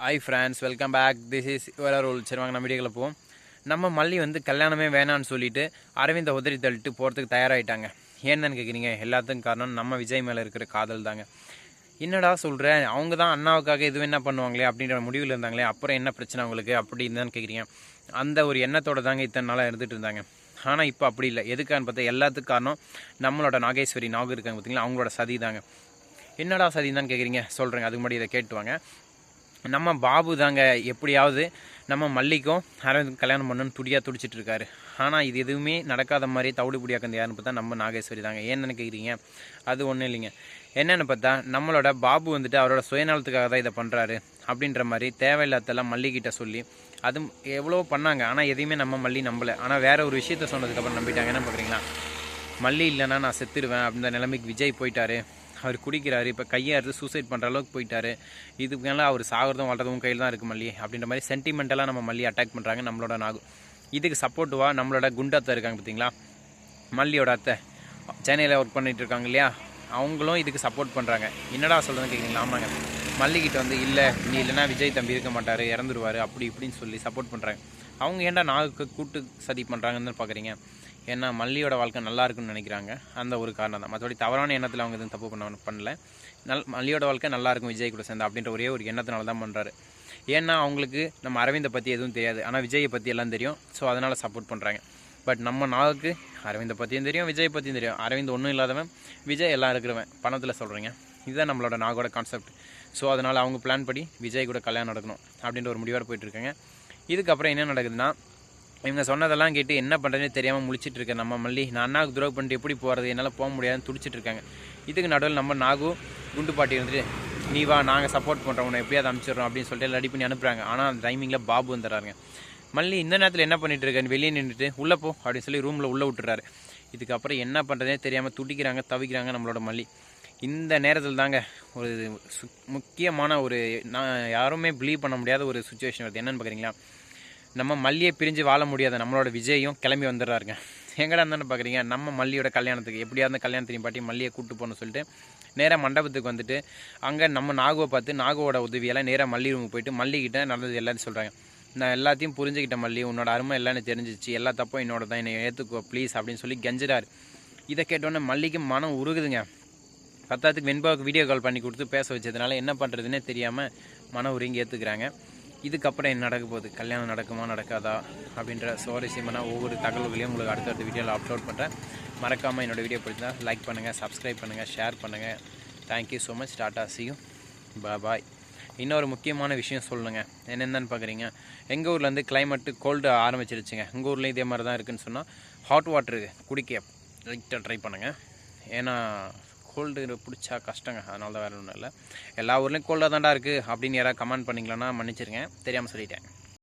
Hi friends welcome back this is வேற rule சரி வாங்க நம்ம வீடியோவில் போவோம். நம்ம மல்லி வந்து கல்யாணமே வேணான்னு சொல்லிட்டு அரவிந்த உதறி தள்ளிட்டு போகிறதுக்கு தயாராகிட்டாங்க ஏன்னு கேட்குறீங்க எல்லாத்துக்கும் காரணம் நம்ம விஜய் மேலே இருக்கிற காதல் தாங்க. என்னடா சொல்கிறேன் அவங்க தான் அண்ணாவுக்காக எதுவும் என்ன பண்ணுவாங்களே அப்படின்ற முடிவில் இருந்தாங்களே அப்புறம் என்ன பிரச்சனை அவங்களுக்கு அப்படி இருந்தான்னு கேட்குறீங்க அந்த ஒரு எண்ணத்தோட தாங்க இத்தனை நாளாக இருந்துட்டு இருந்தாங்க. ஆனால் இப்போ அப்படி இல்லை. எதுக்கான்னு பார்த்தா எல்லாத்துக்கும் காரணம் நம்மளோட நாகேஸ்வரி நாகு இருக்காங்க பார்த்தீங்களா அவங்களோட சதி தாங்க. என்னடா சதி தான் கேட்குறீங்க சொல்கிறேங்க அதுக்கு முன்னாடி இதை கேட்டுவாங்க நம்ம பாபு தாங்க எப்படியாவது நம்ம மல்லிக்கும் அரவிந்த் கல்யாணம் பண்ணணும்னு துடியாக துடிச்சிட்டு இருக்காரு. ஆனால் இது எதுவுமே நடக்காத மாதிரி தவிடு புடியாக்கந்து யாருன்னு பார்த்தா நம்ம நாகேஸ்வரி தாங்க. ஏன்னு கேட்குறீங்க அது ஒன்றும் இல்லைங்க. என்னென்னு பார்த்தா நம்மளோட பாபு வந்துட்டு அவரோட சுயநலத்துக்காக தான் இதை பண்ணுறாரு அப்படின்ற மாதிரி தேவையில்லாதெல்லாம் மல்லிகிட்ட சொல்லி அது எவ்வளோ பண்ணாங்க. ஆனால் எதையுமே நம்ம மல்லி நம்பலை. ஆனால் வேற ஒரு விஷயத்த சொன்னதுக்கப்புறம் நம்பிட்டாங்க. என்ன பார்க்குறீங்களா? மல்லி இல்லைன்னா நான் செத்துடுவேன் அப்படின்ற நிலைமைக்கு விஜய் போயிட்டாரு. அவர் குடிக்கிறாரு இப்போ கையை அறுத்து சூசைட் பண்ணுற அளவுக்கு போயிட்டாரு. இதுக்கு மேலே அவர் சாகிறதும் வளர்றதும் கையில் தான் இருக்குது மல்லி அப்படின்ற மாதிரி சென்டிமெண்டலாக நம்ம மல்லி அட்டாக் பண்ணுறாங்க நம்மளோட நாகு. இதுக்கு சப்போர்ட்டுவா நம்மளோட குண்டத்தை இருக்காங்க பார்த்தீங்களா மல்லியோட அத்தை. சென்னையில் ஒர்க் பண்ணிட்டு இருக்காங்க இல்லையா? அவங்களும் இதுக்கு சப்போர்ட் பண்ணுறாங்க என்னடா சொல்கிறதுன்னு கேட்குறீங்களா ஆமாங்க. மல்லிகிட்ட வந்து இல்லை நீ இல்லைன்னா விஜய் தம்பி இருக்க மாட்டார் இறந்துருவார். அப்படி இப்படின்னு சொல்லி சப்போர்ட் பண்ணுறாங்க அவங்க ஏன்டா நாகுக்கு கூட்டு சதி பண்ணுறாங்கன்னு பார்க்குறீங்க ஏன்னா மல்லியோட வாழ்க்கை நல்லா இருக்குன்னு நினைக்கிறாங்க. அந்த ஒரு காரணம் தான். மற்றபடி தவறான எண்ணத்தில் அவங்க எதுவும் தப்பு பண்ண பண்ணல. நல் மல்லியோட வாழ்க்கை நல்லா இருக்கும் விஜய் கூட சேர்ந்து அப்படின்ற ஒரே ஒரு எண்ணத்தினால தான் பண்ணுறாரு ஏன்னா அவங்களுக்கு நம்ம அரவிந்தை பற்றி எதுவும் தெரியாது. ஆனால் விஜயை பற்றி எல்லாம் தெரியும். ஸோ அதனால் சப்போர்ட் பண்ணுறாங்க பட் நம்ம நாளுக்கு அரவிந்தை பற்றியும் தெரியும் விஜய் பற்றியும் தெரியும். அரவிந்த் ஒன்றும் இல்லாதவன் விஜய் எல்லாம் இருக்கிறவன். பணத்தில் சொல்கிறீங்க இதுதான் நம்மளோட நாகோட கான்செப்ட் ஸோ அதனால் அவங்க பிளான் படி விஜய் கூட கல்யாணம் நடக்கணும் அப்படின்ற ஒரு முடிவோடு போயிட்டுருக்காங்க இதுக்கப்புறம் என்ன நடக்குதுன்னா இவங்க சொன்னதெல்லாம் கேட்டு என்ன பண்ணுறதுனே தெரியாமல் முழிச்சிட்டு இருக்கேன் நம்ம மல்லி. நான் அண்ணாவுக்கு துரோகம் பண்ணிட்டு எப்படி போகிறது என்னால் போக முடியாதுன்னு துடிச்சிட்டு இருக்காங்க. இதுக்கு நடுவில் நம்ம நாகு குண்டு பாட்டி இருந்துட்டு நீ வா நாங்கள் சப்போர்ட் பண்ணுறோம் உன்னை எப்படியாவது அனுப்பிச்சிடுறோம். அப்படின்னு சொல்லிட்டு ரெடி பண்ணி அனுப்புகிறாங்க ஆனால் அந்த டைமிங்கில் பாபு வந்துடுறாங்க மல்லி இந்த நேரத்தில் என்ன பண்ணிட்டு இருக்கேன் வெளியே நின்றுட்டு உள்ளே போ அப்படின்னு சொல்லி ரூமில் உள்ளே விட்டுறாரு. இதுக்கப்புறம் என்ன பண்ணுறதே தெரியாமல் துடிக்கிறாங்க தவிக்கிறாங்க நம்மளோட மல்லி. இந்த நேரத்தில் தாங்க ஒரு சு- முக்கியமான ஒரு நான் யாருமே பிலீவ் பண்ண முடியாத ஒரு சுச்சுவேஷன் வருது. என்னென்னு பார்க்குறீங்களா நம்ம மல்லியை பிரிஞ்சு வாழ முடியாத நம்மளோட விஜயும் கிளம்பி வந்துடுறாருங்க. எங்கடா இருந்தானு பார்க்குறீங்க நம்ம மல்லியோட கல்யாணத்துக்கு எப்படியா இருந்தால் கல்யாணத்தையும் பாட்டி மல்லியை கூட்டு போகணும்னு சொல்லிட்டு நேராக மண்டபத்துக்கு வந்துட்டு அங்கே நம்ம நாகுவை பார்த்து நாகுவோட உதவியெல்லாம் நேராக மல்லி ரூமுக்கு போயிட்டு மல்லிக்கிட்ட நல்லது எல்லாத்தையும் சொல்கிறாங்க நான் எல்லாத்தையும் புரிஞ்சுக்கிட்ட மல்லி உன்னோட அருமை எல்லாம் எனக்கு தெரிஞ்சிச்சு. எல்லா தப்பும் என்னோட தான். என்னை ஏற்றுக்கோ ப்ளீஸ் அப்படின்னு சொல்லி கெஞ்சுறாரு. இதை கேட்டோன்னே மல்லிக்கு மனம் உருகுதுங்க. பத்தாத்துக்கு வெண்பாவுக்கு வீடியோ கால் பண்ணி கொடுத்து பேச வச்சதுனால என்ன பண்ணுறதுனே தெரியாமல் மன உருங்கி ஏற்றுக்கிறாங்க இதுக்கப்புறம் என்ன நடக்க போகுது? கல்யாணம் நடக்குமா நடக்காதா? அப்படின்ற சுவாரஸ்யமான ஒவ்வொரு தகவல்களையும் உங்களுக்கு அடுத்தடுத்த வீடியோவில் அப்லோட் பண்ணுறேன் மறக்காமல் என்னோட வீடியோ பிடிச்சா லைக் பண்ணுங்கள் சப்ஸ்கிரைப் பண்ணுங்கள் ஷேர் பண்ணுங்கள் thank you so much tata see you bye இன்னொரு முக்கியமான விஷயம் சொல்லுங்க. என்னென்னு பார்க்குறீங்க எங்கள் ஊர்லேருந்து கிளைமேட்டு கோல்டு ஆரம்பிச்சிருச்சுங்க. எங்கள் ஊர்லேயும் இதே மாதிரி தான் இருக்குன்னு சொன்னால் ஹாட் வாட்டர் குடிக்க லைட்டாக ட்ரை பண்ணுங்கள் ஏன்னா கோல்டு பிடிச்சா கஷ்டங்க. அதனால தான் வேறு ஒன்றும் இல்லை. எல்லா ஊர்லேயும் கோல்டாக தான்டா இருக்குது அப்படின்னு யாராவது கமெண்ட் பண்ணிங்களேன்னா மன்னிச்சிருங்க. தெரியாமல் சொல்லிட்டேன்.